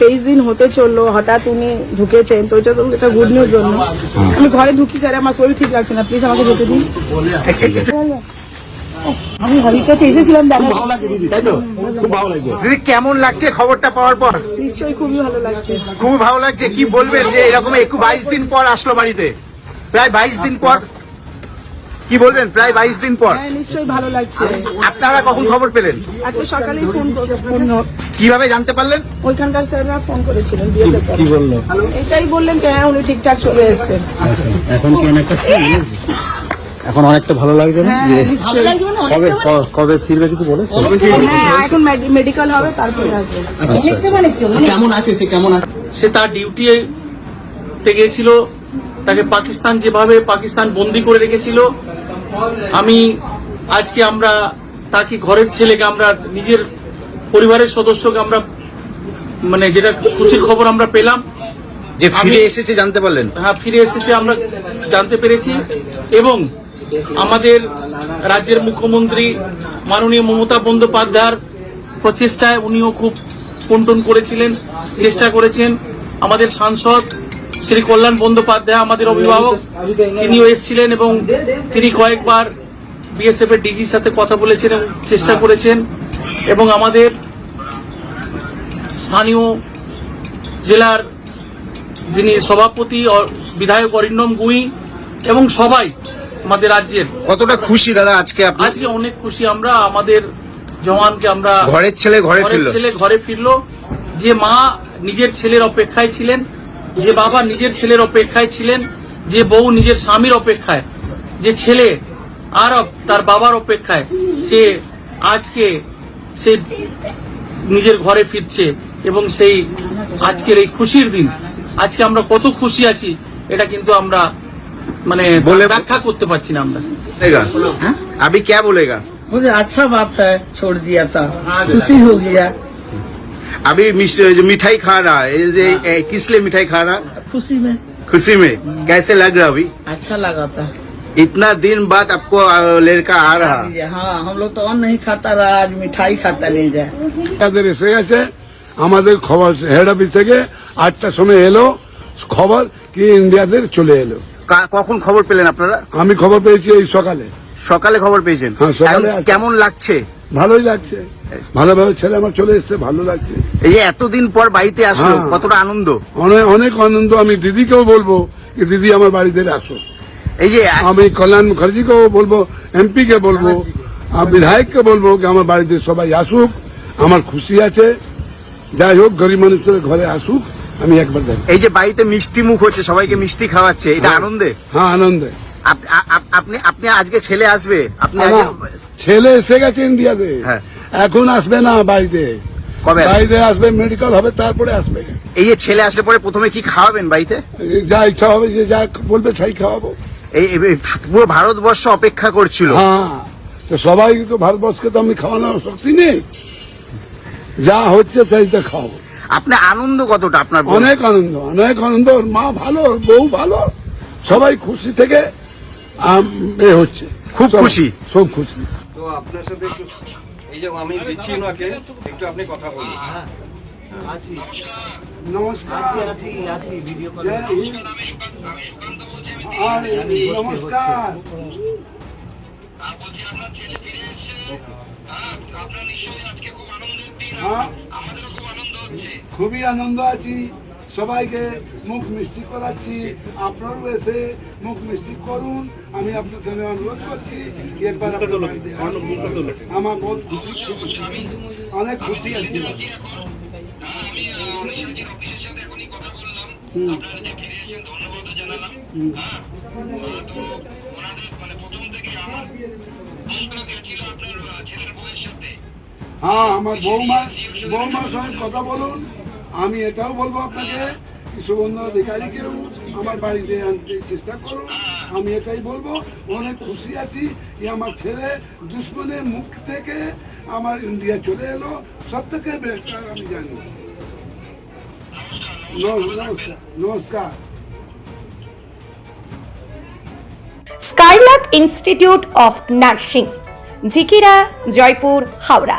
তেইশ দিন হতে চলল হঠাৎ উনি ঢুকেছেন তো এটা তো এটা গুড নিউজ জন্য। আমি ঘরে ঢুকি স্যার আমার শরীর ঠিক লাগছে না প্লিজ আমাকে যেতে দিন। আমি হরির কাছে এসেছিলাম দাদা ভালো লাগে দিদি তাই তো? খুব ভালো লাগছে। দিদি কেমন লাগছে খবরটা পাওয়ার পর? নিশ্চয়ই খুবই ভালো লাগছে। খুবই ভালো লাগছে কি বলবেন যে এরকম একটু বাইশ দিন পর আসলো বাড়িতে? প্রায় বাইশ দিন পর কি বলবেন? প্রায় বাইশ দিন পর। হ্যাঁ নিশ্চয়ই ভালো লাগছে। আপনারা কখন খবর পেলেন? আজকে সকালেই ফোন ফোন কীভাবে জানতে পারলেন? ওইখানকার স্যাররা ফোন করেছিলেন বিএসএফ কি বলল? এটাই বললেন যে হ্যাঁ উনি ঠিকঠাক চলে এসেছেন। এখন কি অনেকটা এখন অনেকটা ভালো লাগছে না? হ্যাঁ যে কবে কবে ফিরবে কিছু বলেছে? হ্যাঁ এখন মেডিকেল হবে তারপরে আসবে। কেমন আছে সে কেমন আছে? সে তার ডিউটি তে গিয়েছিল তাকে পাকিস্তান যেভাবে পাকিস্তান বন্দি করে রেখেছিল আমি আজকে আমরা তাকে ঘরের ছেলেকে আমরা নিজের পরিবারের সদস্যকে আমরা মানে যেটা খুশির খবর আমরা পেলাম। যে ফিরে এসেছে জানতে পারলেন? হ্যাঁ ফিরে এসেছে আমরা জানতে পেরেছি। এবং আমাদের রাজ্যের মুখ্যমন্ত্রী মাননীয় মমতা বন্দ্যোপাধ্যায়ের প্রচেষ্টায় উনিও খুব কন্টন করেছিলেন চেষ্টা করেছেন। আমাদের সাংসদ শ্রী কল্যাণ বন্দ্যোপাধ্যায় আমাদের অভিভাবক তিনিও এসেছিলেন এবং তিনি কয়েকবার বিএসএফ এর ডিজির সাথে কথা বলেছেন এবং চেষ্টা করেছেন। এবং আমাদের স্থানীয় জেলার যিনি সভাপতি অ- বিধায়ক অরিন্দম গুই এবং সবাই আমাদের রাজ্যের। কতটা খুশি দাদা আজকে আজকে অনেক খুশি আমরা আমাদের জওয়ানকে আমরা ঘরের ছেলে ঘরে ফিরলো। ছেলে ঘরে ফিরলো। যে মা নিজের ছেলের অপেক্ষায় ছিলেন যে বাবা নিজের ছেলের অপেক্ষায় ছিলেন যে বউ নিজের স্বামীর অপেক্ষায় যে ছেলে আর তার বাবার অপেক্ষায় সে আজকে সে নিজের ঘরে ফিরছে এবং সেই আজকের এই খুশির দিন আজকে আমরা কত খুশি আছি এটা কিন্তু আমরা মানে বলে- ব্যাখ্যা করতে পারছি না আমরা बोलेगा अभी क्या बोलेगा मुझे अच्छा बात है छोड़ दिया था खुशी हो गया अभी मिश- जो मिठाई खा रहा है ये जे- ए, किस लिए मिठाई खा रहा खुशी में खुशी में कैसे लग रहा अभी अच्छा लगा था इतना दिन बाद आपको अ, लड़का आ रहा हाँ हम लोग तो अन्न नहीं खाता रहा आज मिठाई खाता नहीं जाए তাদের এসে গেছে আমাদের খবর হেড অফিস থেকে আটটার সময় এলো খবর কি ইন্ডিয়াদের চলে এলো কা- কখন খবর পেলেন আপনারা আমি খবর পেয়েছি এই সকালে সকালে খবর পেয়েছেন হ্যাঁ, সকালে এখন আছে। কেমন লাগছে ভালোই লাগছে। ভালোভাবে ছেলে আমার চলে এসছে ভালো লাগছে। এই যে এতদিন পর বাড়িতে আসলো হ্যাঁ। কতটা আনন্দ? অনেক অনেক আনন্দ আমি দিদিকেও বলব কি দিদি আমার বাড়িতে আসো। এই যে আমি কল্যাণ মুখার্জিকেও বলব এমপি কে বলব আর বিধায়ককে বলব কি আমার বাড়িতে সবাই আসুক আমার খুশি আছে। যাই হোক গরিব মানুষের ঘরে আসুক আমি একবার দেখ এই যে বাড়িতে মিষ্টি মুখ হচ্ছে সবাইকে মিষ্টি খাওয়াচ্ছে এটা আনন্দে? হ্যাঁ আনন্দে। আপ- আ- আপ- আপনি আপনি আজকে ছেলে আসবে আপনি ছেলে এসে গেছে ইন্ডিয়াতে। হ্যাঁ। এখন আসবে না বাড়িতে। কবে? বাড়িতে আসবে মেডিকেল হবে তারপরে আসবে। এই যে ছেলে আসলে পরে প্রথমে কি খাওয়াবেন বাড়িতে? যা ইচ্ছা হবে যে যা বলবে তাই খাওয়াবো। এই পুরো ভারতবর্ষ অপেক্ষা করছিল। হ্যাঁ তো সবাই তো ভারতবর্ষকে তো আমি খাওয়ানোর শক্তি নেই। যা হচ্ছে সেইটা খাওয়াবো। আপনি আনন্দ কতটা আপনার? অনেক আনন্দ অনেক আনন্দ। মা ভালো বউ ভালো। সবাই খুশি থেকে এ হচ্ছে। খুব খুশি। সব খুশি। তো আপনার সাথে একটু এই যে আমি দিচ্ছি ওনাকে একটু আপনি কথা বলুন। নমস্কার। জয় হিন্দ। আরে, নমস্কার। হ্যাঁ? খুবই আনন্দ আছি। সবাইকে মুখ মিষ্টি করাচ্ছি আপনারও এসে মুখ মিষ্টি করুন আমি আপনার সঙ্গে অনুরোধ করছি আসুন। আমার বহুত খুশি খুশি। অনেক খুশি আছি হুম। হুম। হ্যাঁ আমার বৌমা বৌমার সঙ্গে কথা বলুন আমি এটাও বলব আপনাকে সুবর্ণ অধিকারীকেও আমার বাড়িতে আনতে চেষ্টা করুন। আমি এটাই বলব, অনেক খুশি আছি যে আমার ছেলে দুশ্মনের মুখ থেকে আমার ইন্ডিয়া চলে এলো। সব থেকে বেটার আমি জানি। নমস্কার নমস্কার Skylark institute of nursing Jhikira Joypur Howrah